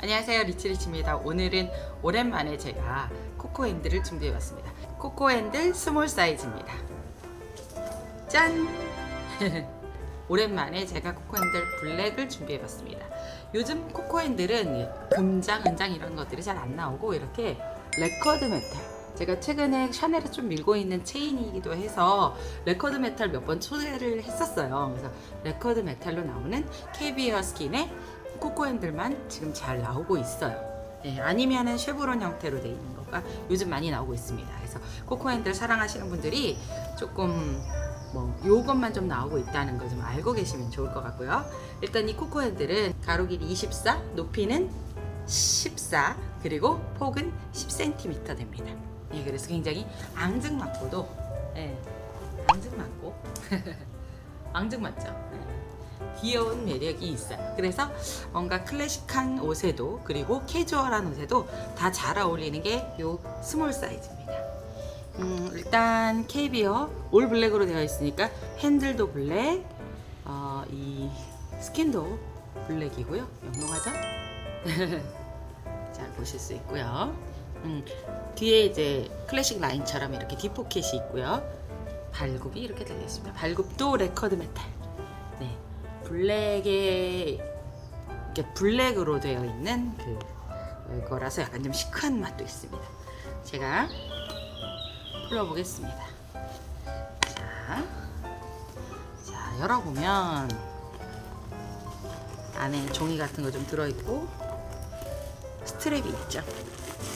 안녕하세요 리치리치입니다. 오늘은 오랜만에 제가 코코핸들을 준비해 봤습니다. 코코핸들 스몰 사이즈입니다. 짠! 오랜만에 제가 코코핸들 블랙을 준비해 봤습니다. 요즘 코코핸들은 금장, 은장 이런 것들이 잘 안 나오고 이렇게 레커드 메탈 제가 최근에 샤넬에 좀 밀고 있는 체인이기도 해서 레커드 메탈 몇번 소개를 했었어요. 그래서 레커드 메탈로 나오는 KB웨어 스킨의 코코핸들만 지금 잘 나오고 있어요. 예, 아니면은 쉐브론 형태로 되어 있는 거가 요즘 많이 나오고 있습니다. 그래서 코코핸들 사랑하시는 분들이 조금 뭐 요것만 좀 나오고 있다는 걸 좀 알고 계시면 좋을 것 같고요. 일단 이 코코핸들은 가로 길이 24, 높이는 14, 그리고 폭은 10cm 됩니다. 예, 그래서 굉장히 앙증맞고도 예, 앙증맞고 앙증맞죠. 예. 귀여운 매력이 있어요. 그래서 뭔가 클래식한 옷에도 그리고 캐주얼한 옷에도 다 잘 어울리는 게 요 스몰 사이즈입니다. 음, 일단 KB어 올 블랙으로 되어 있으니까 핸들도 블랙, 어, 이 스킨도 블랙이고요. 영롱하죠? 잘 보실 수 있고요. 음, 뒤에 이제 클래식 라인처럼 이렇게 뒷포켓이 있고요. 발굽이 이렇게 되어 있습니다. 발굽도 레커드 메탈. 네. 블랙에 이렇게 블랙으로 되어 있는 그 거라서 약간 좀 시크한 맛도 있습니다. 제가 풀어보겠습니다. 자, 자 열어보면 안에 종이 같은 거 좀 들어있고 스트랩이 있죠.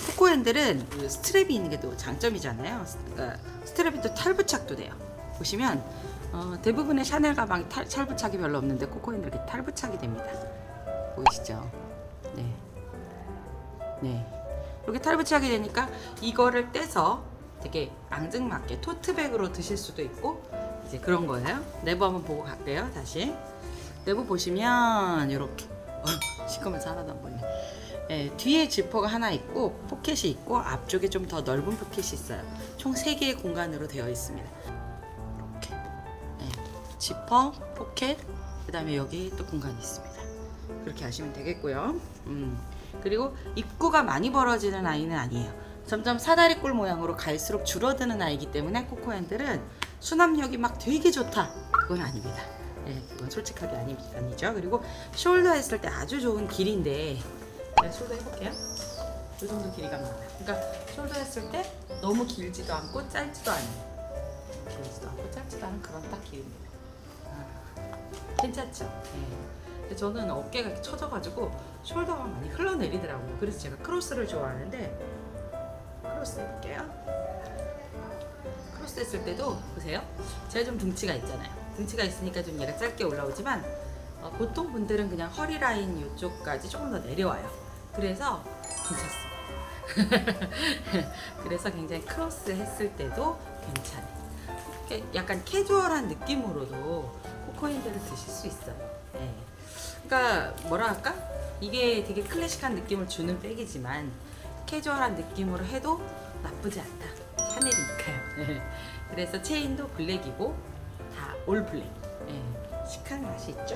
코코핸들은 그 스트랩이 있는 게 또 장점이잖아요. 그러니까 스트랩이 또 탈부착도 돼요. 보시면 어, 대부분의 샤넬 가방이 탈, 탈부착이 별로 없는데 코코핸들 이렇게 탈부착이 됩니다. 보이시죠? 네. 네. 이렇게 탈부착이 되니까 이거를 떼서 되게 앙증맞게 토트백으로 드실 수도 있고 이제 그런 거예요. 내부 한번 보고 갈게요. 다시. 내부 보시면 이렇게 어, 시커면서 하나도 안 보이네. 예, 뒤에 지퍼가 하나 있고 포켓이 있고 앞쪽에 좀 더 넓은 포켓이 있어요. 총 3개의 공간으로 되어 있습니다. 지퍼, 포켓, 그 다음에 여기 또 공간이 있습니다. 그렇게 하시면 되겠고요. 음, 그리고 입구가 많이 벌어지는 아이는 아니에요. 점점 사다리꼴 모양으로 갈수록 줄어드는 아이기 때문에 코코핸들은 수납력이 막 되게 좋다. 그건 아닙니다. 예, 그건 솔직하게 아니, 아니죠. 그리고 숄더 했을 때 아주 좋은 길인데 제가 숄더 해볼게요. 이 정도 길이가 나와요. 그러니까 숄더 했을 때 너무 길지도 않고 짧지도 않아요. 길지도 않고 짧지도 않은 그런 딱 길입니다. 아, 괜찮죠? 예. 근데 저는 어깨가 이렇게 처져가지고 숄더가 많이 흘러내리더라고요. 그래서 제가 크로스를 좋아하는데 크로스 해볼게요. 크로스 했을 때도 보세요. 제가 좀 등치가 있잖아요. 등치가 있으니까 좀 얘가 짧게 올라오지만 어, 보통 분들은 그냥 허리 라인 이쪽까지 조금 더 내려와요. 그래서 괜찮습니다. 그래서 굉장히 크로스 했을 때도 괜찮아요. 약간 캐주얼한 느낌으로도 코코핸들을 드실 수 있어요. 네. 그러니까 뭐라 할까? 이게 되게 클래식한 느낌을 주는 백이지만 캐주얼한 느낌으로 해도 나쁘지 않다. 샤넬이니까요. 그래서 체인도 블랙이고 다 올 블랙. 예, 시크한 맛이 있죠.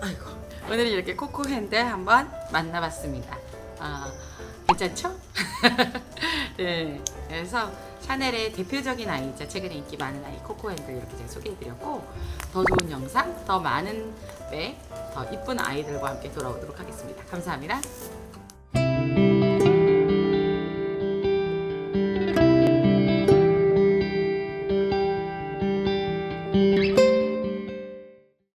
아이고 오늘 이렇게 코코핸들 한번 만나봤습니다. 아 괜찮죠? 네, 그래서 샤넬의 대표적인 아이죠. 최근에 인기 많은 아이 코코핸들 이렇게 제가 소개해드렸고 더 좋은 영상, 더 많은 백, 더 이쁜 아이들과 함께 돌아오도록 하겠습니다. 감사합니다.